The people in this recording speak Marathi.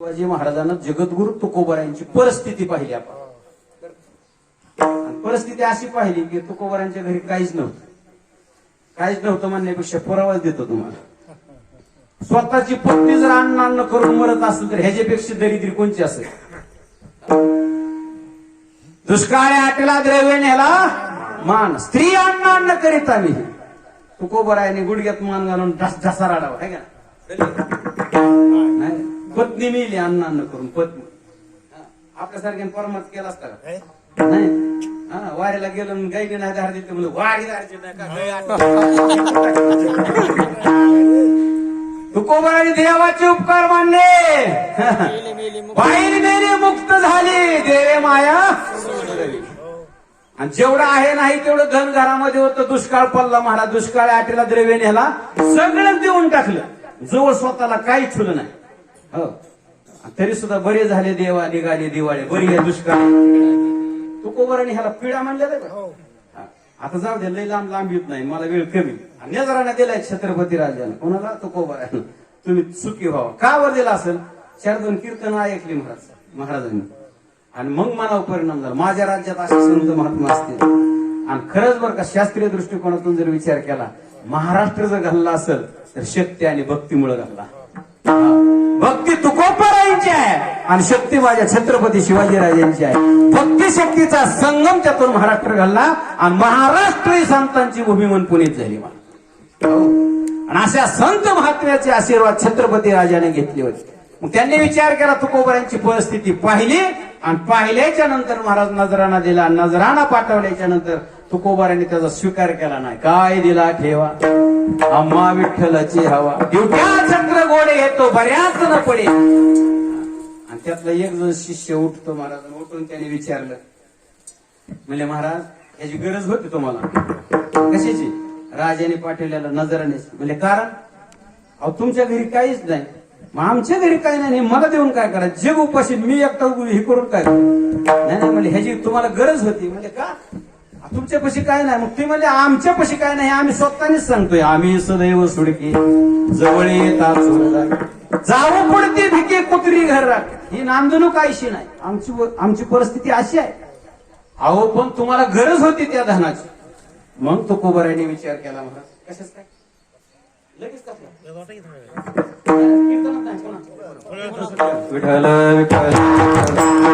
शिवाजी महाराजांना जगद्गुरु तुकोबरायांची परिस्थिती पाहिली आपण. परिस्थिती अशी पाहिली की तुकोबरांच्या घरी काहीच नव्हतं. काहीच नव्हतं म्हणण्यापेक्षा पुरावाच देतो तुम्हाला. स्वतःची पत्नी जर अन्न अन्न करून मरत असेल तर ह्याच्यापेक्षा दरिद्री कोणची असेल? दुष्काळी आटेला द्रव्य नेला मान. स्त्री अन्न अन्न करीत आम्ही. तुकोबरायाने गुडघ्यात मान घालून ढस ढसा राडावा आहे का? पत्नी मिली अन्न अन्न करून पत्नी. आपल्यासारख्याने परमात केला असता का? नाही. हा वारीला गेलो नाही धार दिली म्हणलं वारी धारची देवाचे उपकार मानले. बाईल मेली मुक्त झाली. देवे माया. आणि जेवढं आहे नाही तेवढं धन घरामध्ये होतं. दुष्काळ पडला महाराज दुष्काळ आटेला द्रव्य नेला सगळं देऊन टाकलं. जवळ स्वतःला काहीच ठुलं नाही. हो. तरी सुद्धा बरे झाले देवा निघाले दिवाळे. बरी आहे दुष्काळ. तुकोबराने ह्याला पिढा म्हणलेला का? हा. आता जाऊ दे लय लांब लांब येत नाही. मला वेळ कमी. आणि नजराने दिलाय छत्रपती राजाने. कोणाला? तुकोबराने. तुम्ही सुखी व्हावा. का वर दिला असेल? चार दोन कीर्तन ऐकली महाराज. महाराजांनी. आणि मग मनावर परिणाम झाला. माझ्या राज्यात असे संत महात्मा असतील. आणि खरंच बरं का शास्त्रीय दृष्टिकोनातून जर विचार केला महाराष्ट्र जर घालला असेल तर शक्ती आणि भक्तीमुळे घालला. आणि शक्ती माझ्या छत्रपती शिवाजीराजांची आहे. भक्ती शक्तीचा संगम त्यातून महाराष्ट्र घालला आणि महाराष्ट्र ही संतांची भूमी म्हणून पुनीत झाली मला. आणि अशा संत महात्म्याचे आशीर्वाद छत्रपती राजाने घेतले होते. मग त्यांनी विचार केला तुकोबरांची परिस्थिती पाहिली आणि पाहिल्याच्या नंतर महाराज नजराना दिला. नजराना पाठवल्याच्या नंतर तुकोबारांनी त्याचा स्वीकार केला नाही. काय दिला ठेवा? अम्मा विठ्ठलाची हवा. दिवट्या चक्र गोडे येतो बऱ्याच न पडे आणि त्यातला एक जण शिष्य उठतो महाराज उठून त्याने विचारलं म्हणजे महाराज याची गरज होती तुम्हाला? कशाची? राजाने पाठवलेला नजरानेच. म्हणजे कारण? अहो तुमच्या घरी काहीच नाही. मग आमच्या घरी काही नाही मला देऊन काय करा? जग उपाशी मी एकटा उभी हे करून काय नाही नाही म्हणजे ह्याची तुम्हाला गरज होती. म्हणजे का? तुमच्यापाशी काय नाही. मग ते म्हणजे आमच्यापाशी काय नाही हे आम्ही स्वतःनेच सांगतोय. आम्ही सदैव सुडकी जवळ येतात चोरला. जावं पडते भिके कुत्री घर राख. ही नांदणूक काहीशी नाही. आमची आमची परिस्थिती अशी आहे. अहो पण तुम्हाला गरज होती त्या धनाची. मग तो कोबराने विचार केला महाराज कशाच काय? लगेच? विठ्ठल विठ्ठल.